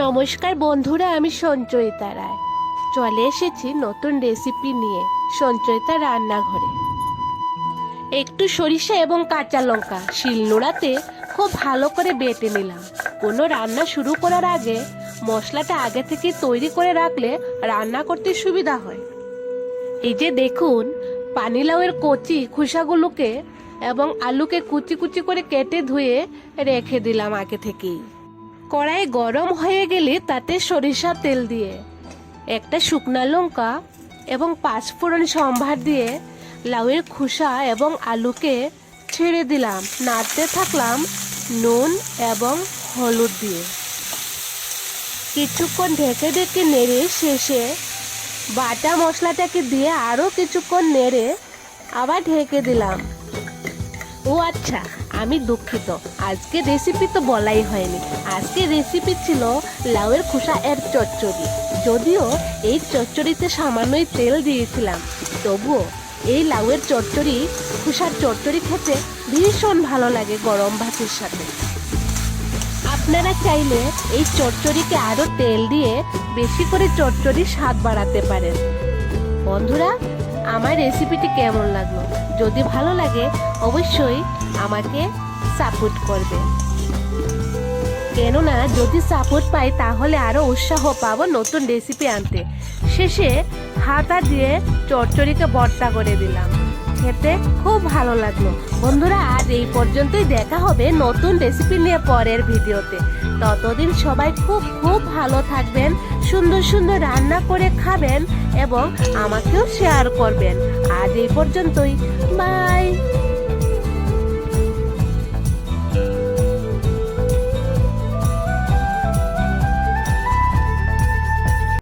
নমস্কার বন্ধুরা, আমি সঞ্চয়িতা রায়। চলে এসেছি নতুন রেসিপি নিয়ে, সঞ্চয়িতা রান্নাঘরে। একটু সরিষা এবং কাঁচা লঙ্কা শিলনোড়াতে খুব ভালো করে বেটে নিলাম। কোনো রান্না শুরু করার আগে মশলাটা আগে থেকে তৈরি করে রাখলে রান্না করতে সুবিধা হয়। এই যে দেখুন পানিলাউয়ের কচি খোসাগুলোকে এবং আলুকে কুচি কুচি করে কেটে ধুয়ে রেখে দিলাম আগে থেকেই। কড়াই গরম হয়ে গেলে তাতে সরিষা তেল দিয়ে, একটা শুকনা লঙ্কা এবং পাঁচফোড়ন সম্ভার দিয়ে লাউয়ের খোসা এবং আলুকে ছেড়ে দিলাম। নাড়তে থাকলাম নুন এবং হলুদ দিয়ে। কিছুক্ষণ ঢেকে ঢেকে নেড়ে শেষে বাটা মশলাটাকে দিয়ে আরও কিছুক্ষণ নেড়ে আবার ঢেকে দিলাম। ও আচ্ছা। আমি দুঃখিত। আজকে রেসিপি তো বলাই হয়নি। আজকে রেসিপি ছিল লাউয়ের খোসা এর চচ্চড়ি। যদিও এই চচ্চড়িতে সামান্যই তেল দিয়েছিলাম। তবুও এই লাউয়ের চচ্চড়ি, খোসার চচ্চড়ি খেতে ভীষণ ভালো লাগে গরম ভাতের সাথে। আপনারা চাইলে এই চচ্চড়িকে আরও তেল দিয়ে বেশি করে চচ্চড়ির স্বাদ বাড়াতে পারেন। বন্ধুরা আমার রেসিপিটি কেমন লাগল? যদি ভালো লাগে, অবশ্যই আমাকে সাপোর্ট করবে। কেননা, যদি সাপোর্ট পাই, তাহলে আরও উৎসাহ পাবো নতুন রেসিপি আনতে। শেষে হাতা দিয়ে চটচড়িকে বর্তা করে দিলাম। খেতে খুব ভালো লাগল। বন্ধুরা, আজ এই পর্যন্তই। দেখা হবে নতুন রেসিপি নিয়ে পরের ভিডিওতে। ততদিন সবাই খুব খুব ভালো থাকবেন, সুন্দর সুন্দর রান্না করে খাবেন এবং আমাকেও শেয়ার করবেন। আজ এই পর্যন্তই। বাই